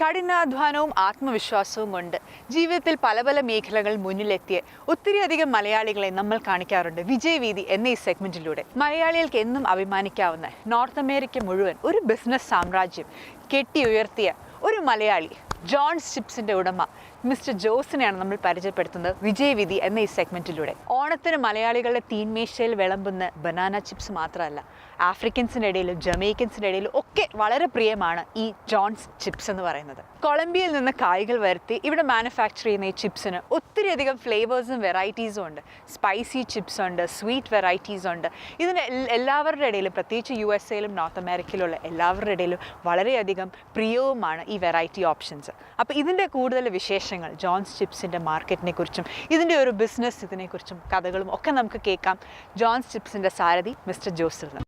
കഠിനാധ്വാനവും ആത്മവിശ്വാസവും കൊണ്ട് ജീവിതത്തിൽ പല പല മേഖലകൾ മുന്നിലെത്തിയ ഒത്തിരിയധികം മലയാളികളെ നമ്മൾ കാണിക്കാറുണ്ട്. വിജയവീതി എന്ന ഈ സെഗ്മെന്റിലൂടെ. മലയാളികൾക്ക് എന്നും അഭിമാനിക്കാവുന്ന നോർത്ത് അമേരിക്ക മുഴുവൻ ഒരു ബിസിനസ് സാമ്രാജ്യം കെട്ടിയുയർത്തിയ ഒരു മലയാളി ജോൺ ചിപ്സിന്റെ ഉടമ മിസ്റ്റർ ജോസിനെയാണ് നമ്മൾ പരിചയപ്പെടുത്തുന്നത് വിജയവിധി എന്ന ഈ സെഗ്മെന്റിലൂടെ. ഓണത്തിന് മലയാളികളുടെ തീൻമേശയിൽ വിളമ്പുന്ന ബനാന ചിപ്സ് മാത്രമല്ല ആഫ്രിക്കൻസിന്റെ ഇടയിലും ജമൈക്കൻസിന്റെ ഇടയിലും ഒക്കെ വളരെ പ്രിയമാണ് ഈ ജോൺസ് ചിപ്സ് എന്ന് പറയുന്നത്. കൊളംബിയയിൽ നിന്ന് കായ്കൾ വരുത്തി ഇവിടെ മാനുഫാക്ചർ ചെയ്യുന്ന ഈ ചിപ്സിന് ഒത്തിരിയധികം ഫ്ലേവേഴ്സും വെറൈറ്റീസും ഉണ്ട്. സ്പൈസി ചിപ്സ് ഉണ്ട് സ്വീറ്റ് വെറൈറ്റീസ് ഉണ്ട്. ഇതിന് എല്ലാവരുടെ ഇടയിലും പ്രത്യേകിച്ച് യു എസ് എയിലും നോർത്ത് അമേരിക്കയിലുള്ള എല്ലാവരുടെ ഇടയിലും വളരെയധികം പ്രിയവുമാണ് ഈ വെറൈറ്റി ഓപ്ഷൻസ്. അപ്പോൾ ഇതിന്റെ കൂടുതൽ വിശേഷങ്ങൾ. ജോൺസ് ചിപ്സിന്റെ മാർക്കറ്റിനെ കുറിച്ചും ഇതിന്റെ ഒരു ബിസിനസ് ഇതിനെക്കുറിച്ചും കഥകളും ഒക്കെ നമുക്ക് കേൾക്കാം. ജോൺസ് ചിപ്സിന്റെ സാരഥി മിസ്റ്റർ ജോസിൽ നിന്ന്.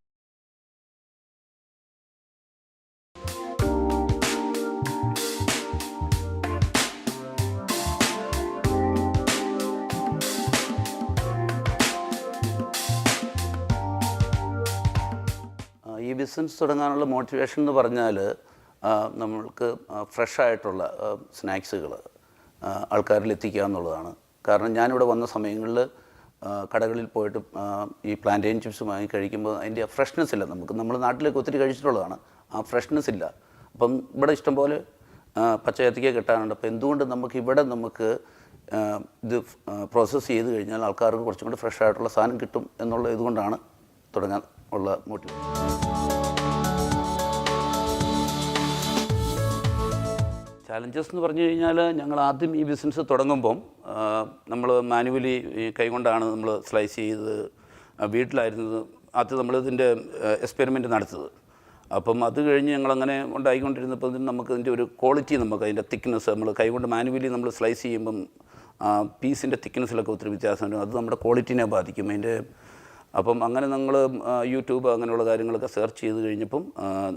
ഈ ബിസിനസ് തുടങ്ങാനുള്ള മോട്ടിവേഷൻ എന്ന് പറഞ്ഞാൽ നമ്മൾക്ക് ഫ്രഷ് ആയിട്ടുള്ള സ്നാക്സുകൾ ആൾക്കാരിൽ എത്തിക്കുക എന്നുള്ളതാണ്. കാരണം ഞാനിവിടെ വന്ന സമയങ്ങളിൽ കടകളിൽ പോയിട്ട് ഈ പ്ലാന്റൈൻ ചിപ്സ് വാങ്ങി കഴിക്കുമ്പോൾ അതിന്റെ ഫ്രഷ്നെസ് ഇല്ല നമുക്ക്. നമ്മൾ നാട്ടിലേക്ക് ഒത്തിരി കഴിച്ചിട്ടുള്ളതാണ്. ആ ഫ്രഷ്നെസ് ഇല്ല. അപ്പം ഇവിടെ ഇഷ്ടംപോലെ പച്ചയത്തിക്ക കിട്ടാനുണ്ട്. അപ്പോൾ എന്തുകൊണ്ട് നമുക്ക് ഇവിടെ നമുക്ക് ഇത് പ്രോസസ്സ് ചെയ്ത് കഴിഞ്ഞാൽ ആൾക്കാർക്ക് കുറച്ചും കൂടി ഫ്രഷ് ആയിട്ടുള്ള സാധനം കിട്ടും എന്നുള്ള ഇതുകൊണ്ടാണ് തുടങ്ങാൻ ഉള്ള മോട്ടിവേഷൻ ചാലഞ്ചസ് എന്ന് പറഞ്ഞു കഴിഞ്ഞാൽ ഞങ്ങൾ ആദ്യം ഈ ബിസിനസ് തുടങ്ങുമ്പം നമ്മൾ മാനുവലി കൈകൊണ്ടാണ് നമ്മൾ സ്ലൈസ് ചെയ്ത് വീട്ടിലായിരുന്നത് ആദ്യം നമ്മൾ ഇതിന്റെ എക്സ്പെരിമെന്റ് നടത്തത് അപ്പം അത് കഴിഞ്ഞ് ഞങ്ങളങ്ങനെ ഉണ്ടായിക്കൊണ്ടിരുന്നപ്പോൾ നമുക്ക് ഇതിന്റെ ഒരു ക്വാളിറ്റി നമുക്ക് അതിന്റെ തിക്നെസ് നമ്മൾ കൈകൊണ്ട് മാനുവലി നമ്മൾ സ്ലൈസ് ചെയ്യുമ്പം പീസിന്റെ തിക്നെസ്സിലൊക്കെ ഒത്തിരി വരും. അത് നമ്മുടെ ക്വാളിറ്റിനെ ബാധിക്കും അതിന്റെ അപ്പം അങ്ങനെ നമ്മൾ യൂട്യൂബ് അങ്ങനെയുള്ള കാര്യങ്ങളൊക്കെ സെർച്ച് ചെയ്ത് കഴിഞ്ഞപ്പം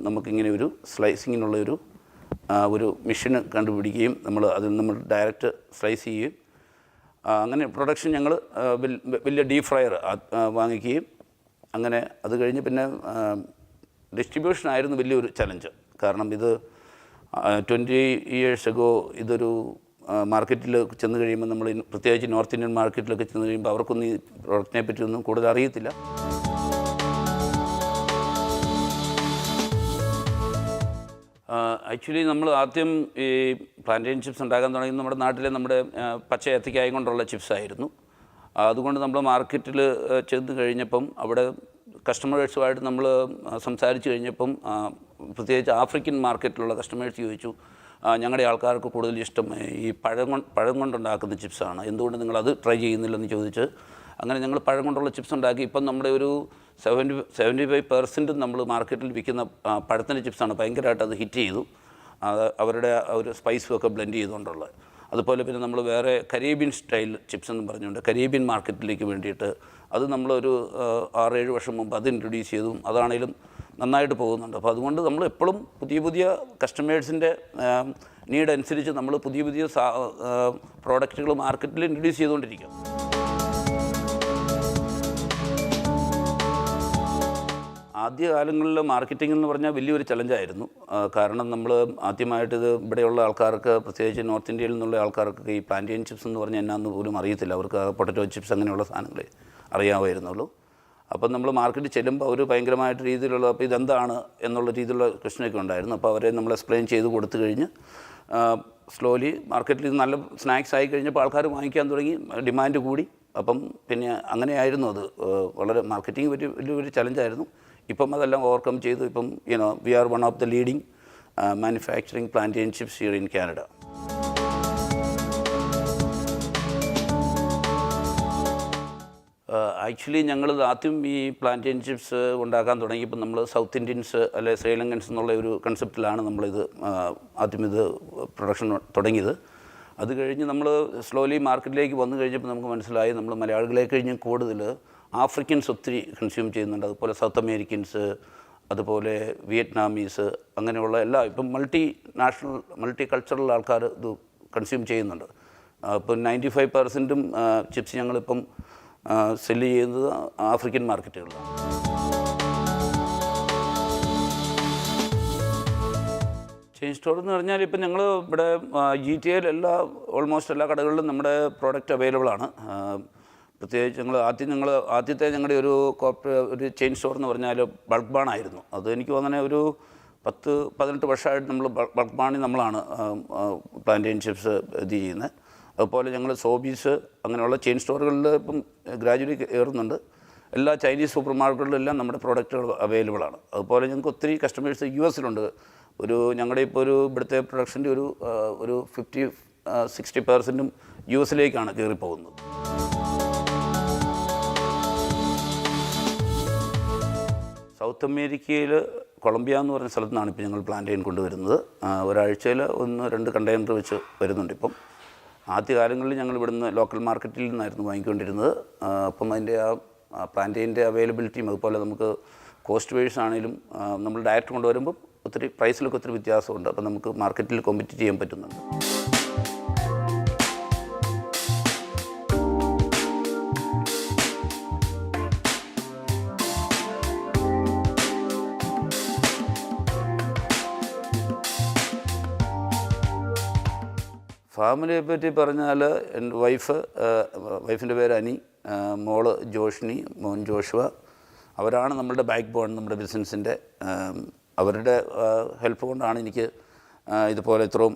നമുക്കിങ്ങനെ ഒരു സ്ലൈസിങ്ങിനുള്ള ഒരു ഒരു മെഷീൻ കണ്ടുപിടിക്കുകയും നമ്മൾ അതിൽ നമ്മൾ ഡയറക്റ്റ് സ്ലൈസ് ചെയ്യുകയും അങ്ങനെ പ്രൊഡക്ഷൻ ഞങ്ങൾ വലിയ ഡീപ് ഫ്രയർ വാങ്ങിക്കുകയും അങ്ങനെ അത് കഴിഞ്ഞ് പിന്നെ ഡിസ്ട്രിബ്യൂഷൻ ആയിരുന്നു വലിയൊരു ചലഞ്ച് കാരണം ഇത് ട്വന്റി ഇയേഴ്സ് അഗോ ഇതൊരു മാർക്കറ്റിൽ ചെന്ന് കഴിയുമ്പോൾ നമ്മൾ പ്രത്യേകിച്ച് നോർത്ത് ഇന്ത്യൻ മാർക്കറ്റിലൊക്കെ ചെന്ന് കഴിയുമ്പോൾ അവർക്കൊന്നും ഈ പ്രോഡക്റ്റിനെ പറ്റിയൊന്നും കൂടുതൽ അറിയത്തില്ല. ആക്ച്വലി നമ്മൾ ആദ്യം ഈ പ്ലാന്റൈൻ ചിപ്സ് ഉണ്ടാക്കാൻ തുടങ്ങി നമ്മുടെ നാട്ടിലെ നമ്മുടെ പച്ച ഏത്തക്കായ കൊണ്ടുള്ള ചിപ്സ് ആയിരുന്നു. അതുകൊണ്ട് നമ്മൾ മാർക്കറ്റിൽ ചെന്ന് കഴിഞ്ഞപ്പം അവിടെ കസ്റ്റമേഴ്സുമായിട്ട് നമ്മൾ സംസാരിച്ച് കഴിഞ്ഞപ്പം പ്രത്യേകിച്ച് ആഫ്രിക്കൻ മാർക്കറ്റിലുള്ള കസ്റ്റമേഴ്സ് ചോദിച്ചു ഞങ്ങളുടെ ആൾക്കാർക്ക് കൂടുതൽ ഇഷ്ടം ഈ പഴം കൊണ്ട് പഴം കൊണ്ടുണ്ടാക്കുന്ന ചിപ്സാണ്. എന്തുകൊണ്ട് നിങ്ങളത് ട്രൈ ചെയ്യുന്നില്ലെന്ന് ചോദിച്ച് അങ്ങനെ ഞങ്ങൾ പഴം കൊണ്ടുള്ള ചിപ്സ് ഉണ്ടാക്കി. ഇപ്പം നമ്മുടെ ഒരു സെവന്റി സെവന്റി ഫൈവ് പെർസെന്റും നമ്മൾ മാർക്കറ്റിൽ വിൽക്കുന്ന പഴത്തിന്റെ ചിപ്സാണ് ഭയങ്കരമായിട്ട് അത് ഹിറ്റ് ചെയ്തു. അത് അവരുടെ ഒരു സ്പൈസും ഒക്കെ ബ്ലെൻഡ് ചെയ്തുകൊണ്ടുള്ളത്. അതുപോലെ പിന്നെ നമ്മൾ വേറെ കരീബിയൻ സ്റ്റൈൽ ചിപ്സ് എന്ന് പറഞ്ഞുകൊണ്ട് കരീബിയൻ മാർക്കറ്റിലേക്ക് വേണ്ടിയിട്ട് അത് നമ്മളൊരു ആറേഴ് വർഷം മുമ്പ് അത് ഇൻട്രൊഡ്യൂസ് ചെയ്തു അതാണേലും നന്നായിട്ട് പോകുന്നുണ്ട്. അപ്പോൾ അതുകൊണ്ട് നമ്മൾ എപ്പോഴും പുതിയ പുതിയ കസ്റ്റമേഴ്സിന്റെ നീഡ് അനുസരിച്ച് നമ്മൾ പുതിയ പുതിയ പ്രോഡക്റ്റുകൾ മാർക്കറ്റിൽ ഇൻട്രൊഡ്യൂസ് ചെയ്തുകൊണ്ടിരിക്കും ആദ്യ കാലങ്ങളിൽ മാർക്കറ്റിംഗ് എന്ന് പറഞ്ഞാൽ വലിയൊരു ചലഞ്ചായിരുന്നു കാരണം നമ്മൾ ആദ്യമായിട്ട് ഇത് ഇവിടെയുള്ള ആൾക്കാർക്ക് പ്രത്യേകിച്ച് നോർത്ത് ഇന്ത്യയിൽ നിന്നുള്ള ആൾക്കാർക്ക് ഈ പാൻഡിയൻ ചിപ്സ് എന്ന് പറഞ്ഞാൽ എന്നാന്ന് പോലും അറിയത്തില്ല. അവർക്ക് പൊട്ടറ്റോ ചിപ്സ് അങ്ങനെയുള്ള സാധനങ്ങൾ അറിയാമായിരുന്നുള്ളൂ. അപ്പം നമ്മൾ മാർക്കറ്റിൽ ചെല്ലുമ്പോൾ അവർ ഭയങ്കരമായിട്ട് രീതിയിലുള്ള അപ്പോൾ ഇതെന്താണ് എന്നുള്ള രീതിയിലുള്ള ക്വസ്റ്റനൊക്കെ ഉണ്ടായിരുന്നു. അപ്പോൾ അവരെ നമ്മൾ എക്സ്പ്ലെയിൻ ചെയ്ത് കൊടുത്തു കഴിഞ്ഞ് സ്ലോലി മാർക്കറ്റിൽ ഇത് നല്ല സ്നാക്സ് ആയി കഴിഞ്ഞപ്പോൾ ആൾക്കാർ വാങ്ങിക്കാൻ തുടങ്ങി ഡിമാൻഡ് കൂടി. അപ്പം പിന്നെ അങ്ങനെയായിരുന്നു അത്. വളരെ മാർക്കറ്റിംഗ് വലിയ വലിയൊരു ചലഞ്ചായിരുന്നു ഇപ്പം അതെല്ലാം ഓവർകം ചെയ്തു. ഇപ്പം you know we are one of the leading manufacturing plantain chips here in Canada actually ഞങ്ങൾ ആദ്യം ഈ പ്ലാന്റൈൻ ചിപ്സ് ഉണ്ടാക്കാൻ തുടങ്ങിയപ്പോൾ നമ്മൾ സൗത്ത് ഇന്ത്യൻസ് അല്ലെ ശ്രീലങ്കൻസ് എന്നുള്ള ഒരു കൺസെപ്റ്റിലാണ് നമ്മളിത് ആ, ആദ്യം ഇത് പ്രൊഡക്ഷൻ തുടങ്ങിയത്. അത് കഴിഞ്ഞ് നമ്മൾ സ്ലോലി മാർക്കറ്റിലേക്ക് വന്നു കഴിഞ്ഞപ്പോൾ നമുക്ക് മനസ്സിലായി നമ്മൾ മലയാളികളെ കഴിഞ്ഞ് കൂടുതൽ ആഫ്രിക്കൻസ് ഒത്തിരി കൺസ്യൂം ചെയ്യുന്നുണ്ട്. അതുപോലെ സൗത്ത് അമേരിക്കൻസ് അതുപോലെ വിയറ്റ്നാമീസ് അങ്ങനെയുള്ള എല്ലാ ഇപ്പം മൾട്ടി നാഷണൽ മൾട്ടി കൾച്ചറൽ ആൾക്കാർ ഇത് കൺസ്യൂം ചെയ്യുന്നുണ്ട്. ഇപ്പം നയന്റി ഫൈവ് പെർസെന്റും ചിപ്സ് ഞങ്ങളിപ്പം സെല്ല് ചെയ്യുന്നത് ആഫ്രിക്കൻ മാർക്കറ്റുകളിലാണ് ചെയിൻ സ്റ്റോർ എന്ന് പറഞ്ഞാൽ ഇപ്പം ഞങ്ങൾ ഇവിടെ ജി ടി എല്ലാ ഓൾമോസ്റ്റ് എല്ലാ കടകളിലും നമ്മുടെ പ്രോഡക്റ്റ് അവൈലബിൾ ആണ്. പ്രത്യേകിച്ച് ഞങ്ങൾ ആദ്യം ഞങ്ങൾ ആദ്യത്തെ ഞങ്ങളുടെ ഒരു കോർപ്പറേ ഒരു ചെയിൻ സ്റ്റോർ എന്ന് പറഞ്ഞാൽ ബൾക്ക് ബാൺ ആയിരുന്നു. അത് എനിക്ക് തോന്നുന്നത് ഒരു പത്ത് പതിനെട്ട് വർഷമായിട്ട് നമ്മൾ ബൾക്ക് ബാണിൽ നമ്മളാണ് പ്ലാന്റേൻ ചിപ്സ് ഇത് ചെയ്യുന്നത് അതുപോലെ ഞങ്ങൾ സോബീസ് അങ്ങനെയുള്ള ചെയിൻ സ്റ്റോറുകളിൽ ഇപ്പം ഗ്രാജുവലി കയറുന്നുണ്ട്. എല്ലാ ചൈനീസ് സൂപ്പർ മാർക്കറ്റുകളിലെല്ലാം നമ്മുടെ പ്രോഡക്റ്റുകൾ അവൈലബിൾ ആണ്. അതുപോലെ ഞങ്ങൾക്ക് ഒത്തിരി കസ്റ്റമേഴ്സ് യു എസിലുണ്ട്. ഒരു ഞങ്ങളുടെ ഇപ്പോൾ ഒരു ഇവിടുത്തെ പ്രൊഡക്ഷന്റെ ഒരു ഒരു ഫിഫ്റ്റി സിക്സ്റ്റി പെർസെന്റും യു എസിലേക്കാണ് കയറിപ്പോകുന്നത്. സൗത്ത് അമേരിക്കയിൽ കൊളംബിയ എന്ന് പറഞ്ഞ സ്ഥലത്തു നിന്നാണ് ഇപ്പോൾ ഞങ്ങൾ പ്ലാന്റൈൻ കൊണ്ടുവരുന്നത്. ഒരാഴ്ചയിൽ ഒന്ന് രണ്ട് കണ്ടെയ്നർ വെച്ച് വരുന്നുണ്ട് ഇപ്പം. ആദ്യകാലങ്ങളിൽ ഞങ്ങൾ ഇവിടുന്ന് ലോക്കൽ മാർക്കറ്റിൽ നിന്നായിരുന്നു വാങ്ങിക്കൊണ്ടിരുന്നത്. അപ്പം അതിന്റെ ആ പ്ലാന്റൈന്റെ അവൈലബിലിറ്റിയും അതുപോലെ നമുക്ക് കോസ്റ്റ് വേഴ്സ് ആണെങ്കിലും നമ്മൾ ഡയറക്റ്റ് കൊണ്ടുവരുമ്പോൾ ഒത്തിരി പ്രൈസിലൊക്കെ ഒത്തിരി വ്യത്യാസമുണ്ട്. അപ്പം നമുക്ക് മാർക്കറ്റിൽ കോമ്പറ്റ് ചെയ്യാൻ പറ്റുന്നുണ്ട്. ഫാമിലിയെ പറ്റി പറഞ്ഞാൽ എന്റെ വൈഫ് വൈഫിന്റെ പേര് അനി മോൾ ജോഷിനി മോൻ ജോഷുവ. അവരാണ് നമ്മളുടെ ബാക്ക് ബോൺ നമ്മുടെ ബിസിനസ്സിന്റെ അവരുടെ ഹെൽപ്പ് കൊണ്ടാണ് എനിക്ക് ഇതുപോലെ ഇത്രയും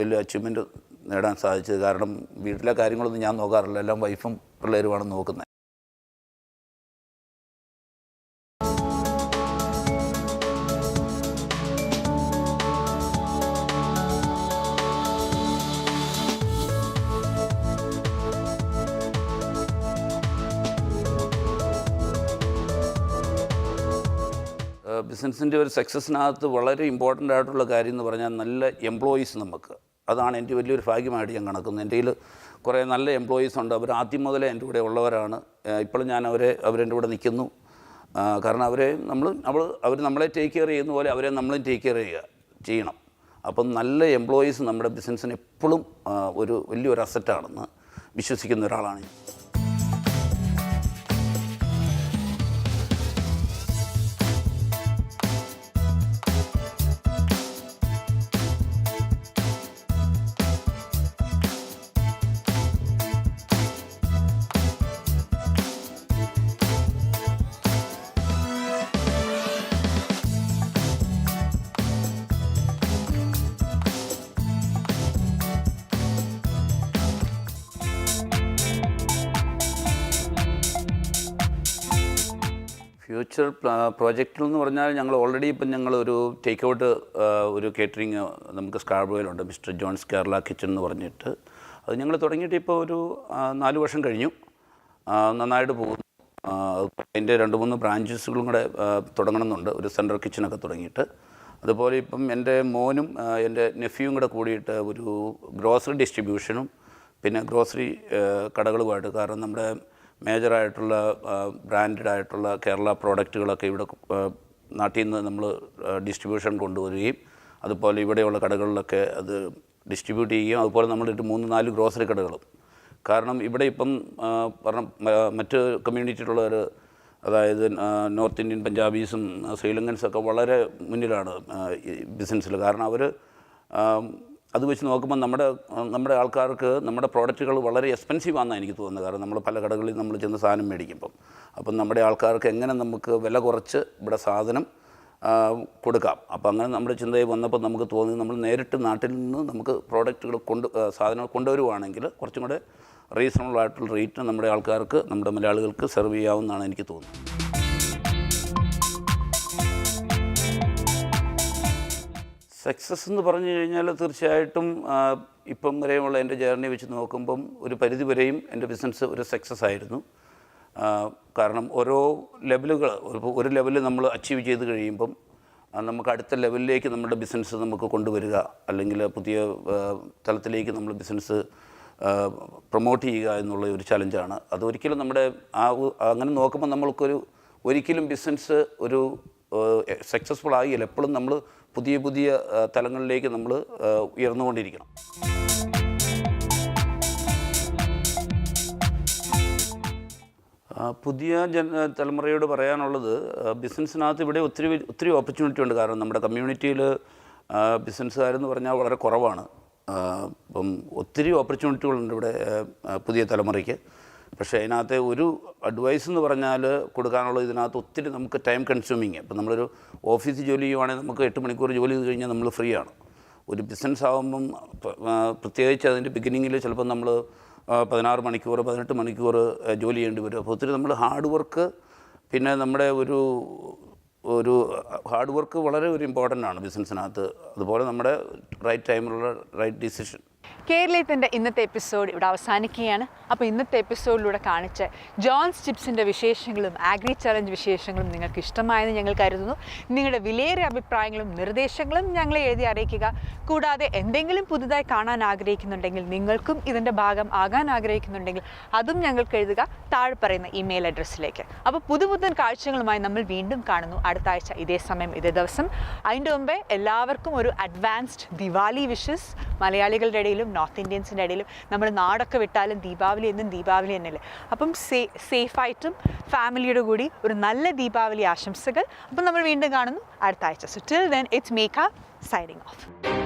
വലിയ അച്ചീവ്മെന്റ് നേടാൻ സാധിച്ചത്. കാരണം വീട്ടിലെ കാര്യങ്ങളൊന്നും ഞാൻ നോക്കാറില്ല. എല്ലാം വൈഫും പിള്ളേരുമാണ് നോക്കുന്നത്. ബിസിനസ്സിന്റെ ഒരു സക്സസ്സിനകത്ത് വളരെ ഇമ്പോർട്ടന്റ് ആയിട്ടുള്ള കാര്യം എന്ന് പറഞ്ഞാൽ നല്ല എംപ്ലോയീസ് നമുക്ക്. അതാണ് എന്റെ വലിയൊരു ഭാഗ്യമായിട്ട് ഞാൻ കണക്കുന്നത്. എന്റെ കയ്യിൽ കുറേ നല്ല എംപ്ലോയീസ് ഉണ്ട്. അവർ ആദ്യം മുതലേ എന്റെ കൂടെ ഉള്ളവരാണ്. ഇപ്പോഴും ഞാൻ അവരെ അവരെന്റെ കൂടെ നിൽക്കുന്നു. കാരണം അവരെ നമ്മൾ നമ്മൾ അവർ നമ്മളെ ടേക്ക് കെയർ ചെയ്യുന്ന പോലെ അവരെ നമ്മളും ടേക്ക് കെയർ ചെയ്യുക ചെയ്യണം. അപ്പം നല്ല എംപ്ലോയീസ് നമ്മുടെ ബിസിനസ്സിന് എപ്പോഴും ഒരു വലിയൊരു അസറ്റാണെന്ന് വിശ്വസിക്കുന്ന ഒരാളാണ് ഞാൻ. ഫ്യൂച്ചർ പ്രോജക്റ്റിൽ എന്ന് പറഞ്ഞാൽ ഞങ്ങൾ ഓൾറെഡി ഇപ്പം ഞങ്ങൾ ഒരു ടേക്ക് ഔട്ട് ഒരു കേറ്ററിങ് നമുക്ക് സ്കാർബോയിലുണ്ട് മിസ്റ്റർ ജോൺസ് കേരള കിച്ചൺ എന്ന് പറഞ്ഞിട്ട്. അത് ഞങ്ങൾ തുടങ്ങിയിട്ട് ഇപ്പോൾ ഒരു നാല് വർഷം കഴിഞ്ഞു. നന്നായിട്ട് പോകുന്നു. അതിന്റെ രണ്ട് മൂന്ന് ബ്രാഞ്ചസുകളും കൂടെ തുടങ്ങണമെന്നുണ്ട്. ഒരു സെൻട്രൽ കിച്ചണൊക്കെ തുടങ്ങിയിട്ട്. അതുപോലെ ഇപ്പം എന്റെ മോനും എന്റെ നെഫ്യൂവും കൂടെ കൂടിയിട്ട് ഒരു ഗ്രോസറി ഡിസ്ട്രിബ്യൂഷനും പിന്നെ ഗ്രോസറി കടകളുമായിട്ട്. കാരണം നമ്മുടെ മേജറായിട്ടുള്ള ബ്രാൻഡഡ് ആയിട്ടുള്ള കേരള പ്രോഡക്റ്റുകളൊക്കെ ഇവിടെ നാട്ടിൽ നിന്ന് നമ്മൾ ഡിസ്ട്രിബ്യൂഷൻ കൊണ്ടുവരികയും അതുപോലെ ഇവിടെയുള്ള കടകളിലൊക്കെ അത് ഡിസ്ട്രിബ്യൂട്ട് ചെയ്യുകയും അതുപോലെ നമ്മളിട്ട് മൂന്ന് നാല് ഗ്രോസറി കടകളും. കാരണം ഇവിടെ ഇപ്പം പറഞ്ഞ മറ്റ് കമ്മ്യൂണിറ്റിയിലുള്ളവർ അതായത് നോർത്ത് ഇന്ത്യൻ പഞ്ചാബീസും ശ്രീലങ്കൻസൊക്കെ വളരെ മുന്നിലാണ് ബിസിനസ്സിൽ. കാരണം അവർ അത് വെച്ച് നോക്കുമ്പോൾ നമ്മുടെ നമ്മുടെ ആൾക്കാർക്ക് നമ്മുടെ പ്രോഡക്റ്റുകൾ വളരെ എക്സ്പെൻസീവ് ആണെന്നാണ് എനിക്ക് തോന്നുന്നത്. കാരണം നമ്മൾ പല കടകളിൽ നമ്മൾ ചെന്ന് സാധനം മേടിക്കുമ്പം. അപ്പം നമ്മുടെ ആൾക്കാർക്ക് എങ്ങനെ നമുക്ക് വില കുറച്ച് ഇവിടെ സാധനം കൊടുക്കാം. അപ്പോൾ അങ്ങനെ നമ്മുടെ ചിന്തയിൽ വന്നപ്പോൾ നമുക്ക് തോന്നി നമ്മൾ നേരിട്ട് നാട്ടിൽ നിന്ന് നമുക്ക് പ്രോഡക്റ്റുകൾ കൊണ്ട് സാധനങ്ങൾ കൊണ്ടുവരുവാണെങ്കിൽ കുറച്ചും കൂടെ റീസണബിൾ ആയിട്ടുള്ള റേറ്റ് നമ്മുടെ ആൾക്കാർക്ക് നമ്മുടെ മലയാളികൾക്ക് സെർവ് ചെയ്യാവുന്നതാണ് എനിക്ക് തോന്നുന്നത്. സക്സസ് എന്ന് പറഞ്ഞു കഴിഞ്ഞാൽ തീർച്ചയായിട്ടും ഇപ്പം വരെയുള്ള എന്റെ ജേർണി വെച്ച് നോക്കുമ്പം ഒരു പരിധി വരെയും എന്റെ ബിസിനസ് ഒരു സക്സസ് ആയിരുന്നു. കാരണം ഓരോ ലെവലുകൾ ഒരു ലെവൽ നമ്മൾ അച്ചീവ് ചെയ്ത് കഴിയുമ്പം നമുക്ക് അടുത്ത ലെവലിലേക്ക് നമ്മുടെ ബിസിനസ് നമുക്ക് കൊണ്ടുവരിക അല്ലെങ്കിൽ പുതിയ തലത്തിലേക്ക് നമ്മൾ ബിസിനസ് പ്രൊമോട്ട് ചെയ്യുക എന്നുള്ള ഒരു ചലഞ്ചാണ്. അതൊരിക്കലും നമ്മുടെ ആ അങ്ങനെ നോക്കുമ്പോൾ നമ്മൾക്കൊരു ഒരിക്കലും ബിസിനസ് ഒരു സക്സസ്ഫുൾ ആകില്ല എപ്പോഴും നമ്മൾ പുതിയ പുതിയ തലങ്ങളിലേക്ക് നമ്മൾ ഉയർന്നുകൊണ്ടിരിക്കണം. പുതിയ ജന തലമുറയോട് പറയാനുള്ളത് ബിസിനസ്സിനകത്ത് ഇവിടെ ഒത്തിരി ഒത്തിരി ഓപ്പർച്യൂണിറ്റി ഉണ്ട്. കാരണം നമ്മുടെ കമ്മ്യൂണിറ്റിയിൽ ബിസിനസ്സുകാരെന്ന് പറഞ്ഞാൽ വളരെ കുറവാണ്. അപ്പം ഒത്തിരി ഓപ്പർച്യൂണിറ്റികളുണ്ട് ഇവിടെ പുതിയ തലമുറയ്ക്ക്. പക്ഷേ അതിനകത്തെ ഒരു അഡ്വൈസ് എന്ന് പറഞ്ഞാൽ കൊടുക്കാനുള്ള ഇതിനകത്ത് ഒത്തിരി നമുക്ക് ടൈം കൺസ്യൂമിങ് ഇപ്പം നമ്മളൊരു ഓഫീസ് ജോലി ചെയ്യുവാണെങ്കിൽ നമുക്ക് എട്ട് മണിക്കൂർ ജോലി ചെയ്ത് കഴിഞ്ഞാൽ നമ്മൾ ഫ്രീ ആണ്. ഒരു ബിസിനസ് ആകുമ്പം പ്രത്യേകിച്ച് അതിന്റെ ബിഗിനിങ്ങിൽ ചിലപ്പോൾ നമ്മൾ പതിനാറ് മണിക്കൂർ പതിനെട്ട് മണിക്കൂർ ജോലി ചെയ്യേണ്ടി വരും. അപ്പോൾ ഒത്തിരി നമ്മൾ ഹാർഡ് വർക്ക് പിന്നെ നമ്മുടെ ഒരു ഒരു ഹാർഡ് വർക്ക് വളരെ ഒരു ഇമ്പോർട്ടന്റ് ആണ് ബിസിനസ്സിനകത്ത് അതുപോലെ നമ്മുടെ റൈറ്റ് ടൈമിലുള്ള റൈറ്റ് ഡിസിഷൻ കേരളത്തിന്റെ ഇന്നത്തെ എപ്പിസോഡ് ഇവിടെ അവസാനിക്കുകയാണ്. അപ്പോൾ ഇന്നത്തെ എപ്പിസോഡിലൂടെ കാണിച്ച ജോൺസ് ചിപ്സിന്റെ വിശേഷങ്ങളും ആഗ്രി ചലഞ്ച് വിശേഷങ്ങളും നിങ്ങൾക്ക് ഇഷ്ടമായെന്ന് ഞങ്ങൾ കരുതുന്നു. നിങ്ങളുടെ വിലയേറിയ അഭിപ്രായങ്ങളും നിർദ്ദേശങ്ങളും ഞങ്ങളെ എഴുതി അറിയിക്കുക. കൂടാതെ എന്തെങ്കിലും പുതുതായി കാണാൻ ആഗ്രഹിക്കുന്നുണ്ടെങ്കിൽ നിങ്ങൾക്കും ഇതിന്റെ ഭാഗം ആകാൻ ആഗ്രഹിക്കുന്നുണ്ടെങ്കിൽ അതും ഞങ്ങൾക്ക് എഴുതുക. താഴെ പറയുന്ന ഇമെയിൽ അഡ്രസ്സിലേക്ക്. അപ്പോൾ പുതുപുത്തൻ കാഴ്ചകളുമായി നമ്മൾ വീണ്ടും കാണുന്നു. അടുത്ത ആഴ്ച ഇതേ സമയം ഇതേ ദിവസം. അതിന്റെ മുമ്പേ എല്ലാവർക്കും ഒരു അഡ്വാൻസ്ഡ് ദിവാലി വിഷസ് മലയാളികളുടെ ഇടയിലും നോർത്ത് ഇന്ത്യൻസിന്റെ ഇടയിലും നമ്മൾ നാടൊക്കെ വിട്ടാലും ദീപാവലി എന്നും ദീപാവലി തന്നെയല്ലേ? അപ്പം സേ സേഫായിട്ടും ഫാമിലിയുടെ കൂടി ഒരു നല്ല ദീപാവലി ആശംസകൾ. അപ്പം നമ്മൾ വീണ്ടും കാണുന്നു അടുത്ത ആഴ്ച. സോ ടിൽ ദെൻ ഇറ്റ്സ് മേക്ക സൈനിങ് ഓഫ്